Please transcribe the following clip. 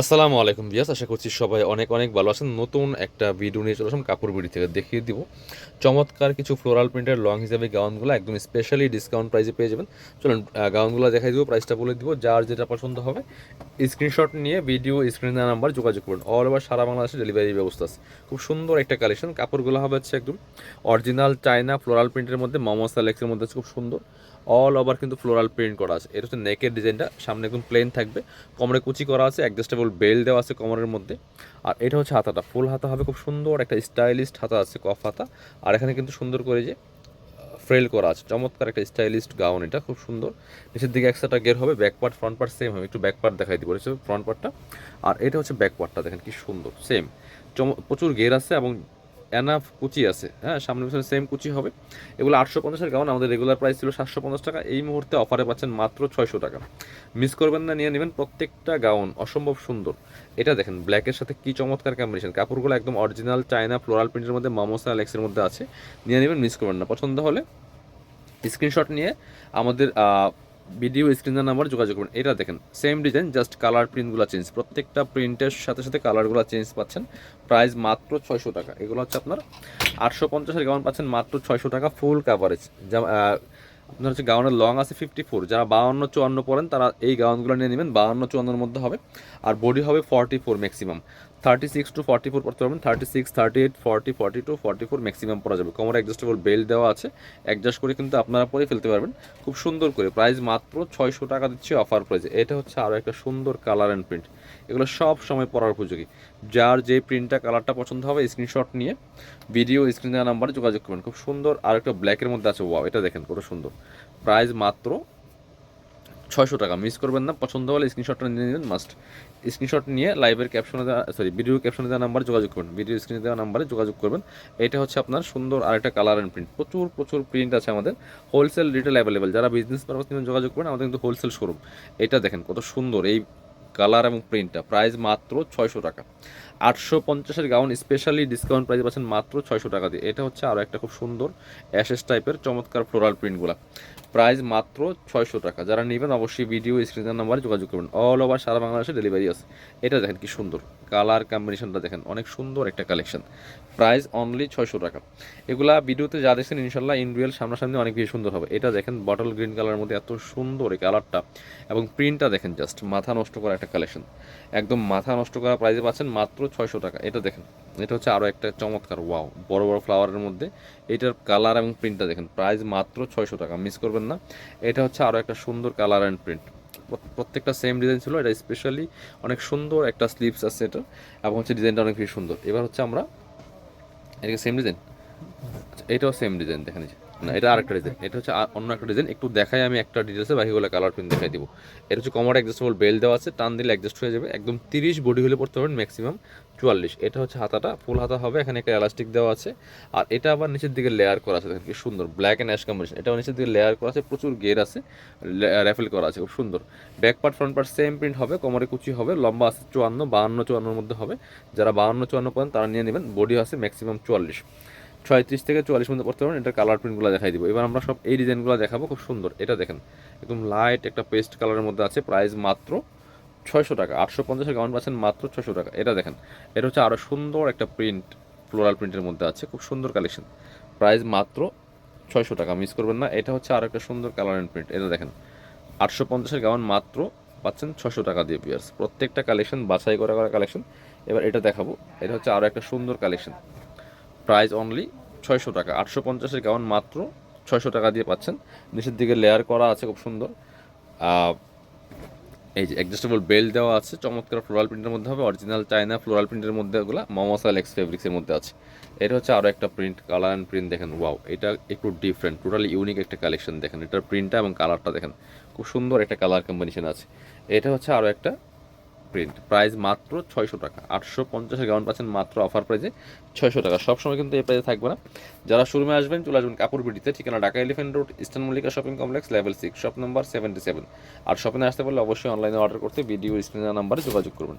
আসসালামু আলাইকুম বিয়াস আশা করছি সবাই অনেক অনেক ভালো আছেন। নতুন একটা ভিডিও নিয়ে চলে আসলাম কাপড় বিড়ি থেকে। দেখিয়ে দিব। চমৎকার কিছু ফ্লোরাল প্রিন্টের লং হিসাবে গাউনগুলো একদম স্পেশালি ডিসকাউন্ট প্রাইসে পেয়ে যাবেন। চলুন গাউনগুলো দেখাই দিব প্রাইসটা বলে দিব, যার যেটা পছন্দ হবে। স্ক্রিনশট নিয়ে ভিডিও স্ক্রিন নাম্বার যোগাযোগ করুন। অল ওভার সারা বাংলাদেশে ডেলিভারি ব্যবস্থা আছে। খুব সুন্দর একটা কালেকশন কাপড়গুলো হবে হচ্ছে একদম অরিজিনাল চায়না ফ্লোরাল প্রিন্টের মধ্যে মোমো সালেক্সের মধ্যে খুব সুন্দর। অল ওভার কিন্তু ফ্লোরাল প্রিন্ট করা আছে। এটা হচ্ছে নেকের ডিজাইনটা সামনে একদম প্লেন থাকবে। কোমরে কুচি করা আছে অ্যাডজাস্টেবল বেল দেওয়া আছে কোমরের মধ্যে। আর এটা হচ্ছে হাতাটা। ফুল হাতা হবে, খুব সুন্দর একটা স্টাইলিস্ট হাতা আছে, কফ হাতা। আর এখানে কিন্তু সুন্দর করে যে ফ্রেল করা আছে। চমৎকার একটা স্টাইলিস্ট গাউন এটা, খুব সুন্দর। নিচের দিকে একসাথে গের হবে back part front part same হবে। একটু ব্যাক পার্ট দেখাই দিব ফ্রন্ট পার্টটা আর এটা হচ্ছে ব্যাক পার্টটা দেখেন কি সুন্দর সেম চম প্রচুর গের আছে এবং এনাফ কুচি আছে। হ্যাঁ সামনে পিছনে সেম কুচি হবে। এগুলো আটশো পঞ্চাশের গাউন আমাদের রেগুলার প্রাইস ছিল সাতশো পঞ্চাশ টাকা। এই মুহূর্তে অফারে পাচ্ছেন মাত্র ছয়শো টাকা। মিস করবেন না, নিয়ে নেবেন প্রত্যেকটা গাউন অসম্ভব সুন্দর। এটা দেখেন ব্ল্যাকের সাথে কি চমৎকার কম্বিনেশন কাপড়গুলো একদম অরিজিনাল চায়না ফ্লোরাল প্রিন্টের মধ্যে মামোসা অ্যালেক্সের মধ্যে আছে। নিয়ে নেবেন মিস করবেন না। পছন্দ হলে স্ক্রিনশট নিয়ে আমাদের ভিডিও স্ক্রিনের নাম্বার যোগাযোগ করুন এটা দেখেন সেম ডিজাইন জাস্ট কালার প্রিন্টগুলো চেঞ্জ প্রত্যেকটা প্রিন্টের সাথে সাথে কালারগুলো চেঞ্জ পাচ্ছেন। প্রাইস মাত্র ছয়শো টাকা। এগুলো হচ্ছে আপনার আটশো পঞ্চাশের গাউন পাচ্ছেন, মাত্র ছয়শো টাকা ফুল কাভারেজ যা আপনার হচ্ছে গাউনের লং আছে ফিফটি ফোর যারা বাউন্ন চুয়ান্ন পড়েন তারা এই গাউনগুলো নিয়ে নেবেন। বাউন্ন চুয়ান্নর মধ্যে হবে। আর বডি হবে forty four maximum thirty six to forty four পড়তে পারবেন। Thirty six thirty eight forty forty two forty four maximum পরা যাবে। কোমর অ্যাডজাস্টেবল বেল্ট দেওয়া আছে। অ্যাডজাস্ট করে কিন্তু আপনারা পরে ফেলতে পারবেন। খুব সুন্দর করে। প্রাইস মাত্র ছয়শো টাকা দিচ্ছে অফার প্রাইসে এটা হচ্ছে আরও একটা সুন্দর কালার অ্যান্ড প্রিন্ট এগুলো সব সময় পরার উপযোগী। যার যে প্রিন্টটা কালারটা পছন্দ হবে স্ক্রিনশট নিয়ে ভিডিও স্ক্রিনের নাম্বারে যোগাযোগ করবেন। খুব সুন্দর আর একটা ব্ল্যাকের মধ্যে আছে। ওয়াও এটা দেখেন কত সুন্দর। প্রাইস মাত্র ছয়শো টাকা। মিস করবেন না, পছন্দ হলে স্ক্রিনশটটা নিয়ে নেবেন মাস্ট স্ক্রিনশট নিয়ে লাইভের ক্যাপশনে দেওয়া সরি ভিডিও ক্যাপশনে দেওয়া নাম্বার যোগাযোগ করবেন। ভিডিও স্ক্রিনে দেওয়া নাম্বারে যোগাযোগ করবেন। এটা হচ্ছে আপনার সুন্দর আরেকটা কালার অ্যান্ড প্রিন্ট প্রচুর প্রচুর প্রিন্ট আছে আমাদের। হোলসেল রিটেল অ্যাভেলেবেল যারা বিজনেস পারপাস নিয়ে যোগাযোগ করেন আমাদের কিন্তু হোলসেল শোরুম এটা দেখেন কত সুন্দর এই কালার এবং প্রিন্টটা প্রাইস মাত্র ছয়শো টাকা। আটশো পঞ্চাশের গাউন স্পেশালি ডিসকাউন্ট প্রাইসে পাচ্ছেন মাত্র ছয়শো টাকা দিয়ে। এটা হচ্ছে আরও একটা খুব সুন্দর অ্যাশেস টাইপের চমৎকার ফ্লোরাল প্রিন্টগুলো প্রাইস মাত্র ছয়শো টাকা। যারা নেবেন অবশ্যই ভিডিও স্ক্রিনের নাম্বারে যোগাযোগ করবেন। অল ওভার সারা বাংলাদেশে ডেলিভারি আছে। এটা দেখেন কি সুন্দর। কালার কম্বিনেশনটা দেখেন, অনেক সুন্দর একটা কালেকশন। প্রাইস অনলি ছয়শো টাকা। এগুলা ভিডিওতে যা দেখছেন ইনশাল্লাহ ইন রিয়েল সামনাসামনি অনেক বেশি সুন্দর হবে। এটা দেখেন বটল গ্রিন কালারের মধ্যে এত সুন্দর এই কালারটা এবং প্রিন্টটা দেখেন জাস্ট মাথা নষ্ট করা একটা কালেকশন একদম মাথা নষ্ট করা প্রাইসে পাচ্ছেন মাত্র ছয়শো টাকা। এটা দেখেন, এটা হচ্ছে আরও একটা চমৎকার ওয়াও বড় বড় ফ্লাওয়ারের মধ্যে। এটার কালার এবং প্রিন্টটা দেখেন প্রাইস মাত্র ছয়শো টাকা। মিস করবেন না। এটা হচ্ছে আরও একটা সুন্দর কালার অ্যান্ড প্রিন্ট প্রত্যেকটা সেম ডিজাইন ছিল, এটা স্পেশালি অনেক সুন্দর একটা স্লিপস আছে এটা, এবং হচ্ছে ডিজাইনটা অনেক বেশি সুন্দর এবার হচ্ছে আমরা, এটাকে সেম ডিজাইন আচ্ছা এটাও সেম ডিজাইন দেখেন। না, এটা আরেকটা ডিজাইন এটা হচ্ছে অন্য একটা ডিজাইন একটু দেখাই আমি একটা ডিটেলসে বাকিগুলো কালার প্রিন্ট দেখাই দিব। এটা হচ্ছে কমার অ্যাডজাস্টেবল বেল দেওয়া আছে, টান দিলে অ্যাডজাস্ট হয়ে যাবে। একদম তিরিশ বডি হলে পড়তে পারবেন ম্যাক্সিমাম চুয়াল্লিশ। এটা হচ্ছে হাতাটা ফুল হাতা হবে, এখানে একটা এলাস্টিক দেওয়া আছে। আর এটা আবার নিচের দিকে লেয়ার করা আছে, দেখেন কি সুন্দর। ব্ল্যাক অ্যান্ড অ্যাশ কম্বিনেশন এটাও নিচের দিকে লেয়ার করা আছে, প্রচুর গের আছে র্যাফেল করা আছে, খুব সুন্দর। Back part front part same print হবে, কোমরে কুচি হবে, লম্বা আছে চুয়ান্ন বাহান্ন চুয়ান্নর মধ্যে হবে। যারা বাহান্ন চুয়ান্ন পর্যন্ত তারা নিয়ে নেবেন বডি আছে ম্যাক্সিমাম চুয়াল্লিশ। ছয়ত্রিশ থেকে চুয়াল্লিশ মধ্যে পড়তে পারেন এটার কালার প্রিন্টগুলো দেখাই দিব। এবার আমরা সব এই ডিজাইনগুলো দেখাবো, খুব সুন্দর। এটা দেখেন, একদম লাইট একটা পেস্ট কালারের মধ্যে আছে প্রাইস মাত্র ছয়শো টাকা। আটশো পঞ্চাশের গাউন পাচ্ছেন মাত্র ছশো টাকা। এটা দেখেন, এটা হচ্ছে আরও সুন্দর একটা প্রিন্ট ফ্লোরাল প্রিন্টের মধ্যে আছে, খুব সুন্দর কালেকশন প্রাইস মাত্র ছয়শো টাকা মিস করবেন না। এটা হচ্ছে আরও একটা সুন্দর কালার অ্যান্ড প্রিন্ট এটা দেখেন, আটশো পঞ্চাশের গাউন মাত্র পাচ্ছেন ছশো টাকা দিয়ে পিয়ার্স প্রত্যেকটা কালেকশন বাছাই করা করা কালেকশন এবার এটা দেখাবো, এটা হচ্ছে আরও একটা সুন্দর কালেকশন প্রাইস অনলি ছয়শো টাকা। আটশো পঞ্চাশের গাউন মাত্র ছয়শো টাকা দিয়ে পাচ্ছেন। নিচের দিকে লেয়ার করা আছে, খুব সুন্দর। এই যে অ্যাডজাস্টেবল বেল্ট দেওয়া আছে, চমৎকার ফ্লোরাল প্রিন্টের মধ্যে হবে। অরিজিনাল চায়না ফ্লোরাল প্রিন্টের মধ্যে ওগুলো মমসাল এক্স ফেব্রিক্সের মধ্যে আছে। এটা হচ্ছে আরও একটা প্রিন্ট কালার অ্যান্ড প্রিন্ট দেখেন। ওয়াও এটা একটু ডিফারেন্ট টোটালি ইউনিক একটা কালেকশন দেখেন। এটার প্রিন্টটা এবং কালারটা দেখেন। খুব সুন্দর একটা কালার কম্বিনেশন আছে। এটা হচ্ছে আরও একটা প্রিন্ট প্রাইস মাত্র ছয়শো টাকা। আটশো পঞ্চাশের গাউন পাচ্ছেন মাত্র অফার প্রাইসে ছয়শো টাকা। সবসময় কিন্তু এই প্রাইসে থাকবে না। যারা শোরুমে আসবেন, চলে আসবেন কাপড় বিটিতে, ঠিকানা Dhaka elephant road eastern Mallika shopping complex level six shop number seventy seven আর শপিংয়ে আসতে পারলে অবশ্যই অনলাইনে অর্ডার করতে ভিডিও স্ক্রিনের নাম্বারে যোগাযোগ করবেন।